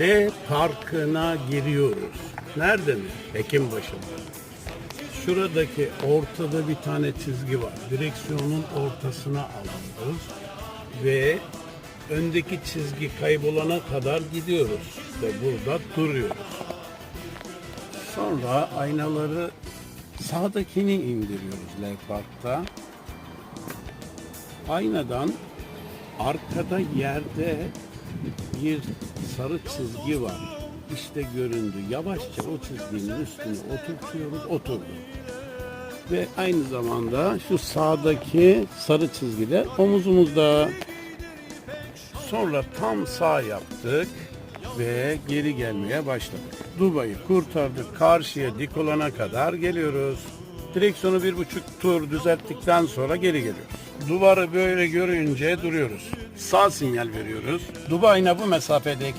L Parkı'na giriyoruz. Nerede mi? Hekimbaşı'nda. Şuradaki ortada bir tane çizgi var. Direksiyonun ortasına alıyoruz ve öndeki çizgi kaybolana kadar gidiyoruz ve burada duruyoruz. Sonra aynaları sağdakini indiriyoruz L Park'ta. Aynadan arkada yerde bir sarı çizgi var. İşte göründü. Yavaşça o çizginin üstüne oturtuyoruz. Oturdu. Ve aynı zamanda şu sağdaki sarı çizgide omuzumuzda. Sonra tam sağ yaptık ve geri gelmeye başladık. Dubai'yi kurtardık. Karşıya dik olana kadar geliyoruz. Direksiyonu bir buçuk tur düzelttikten sonra geri geliyoruz. Duvarı böyle görünce duruyoruz. Sağ sinyal veriyoruz. Dubai'ne bu mesafedeyken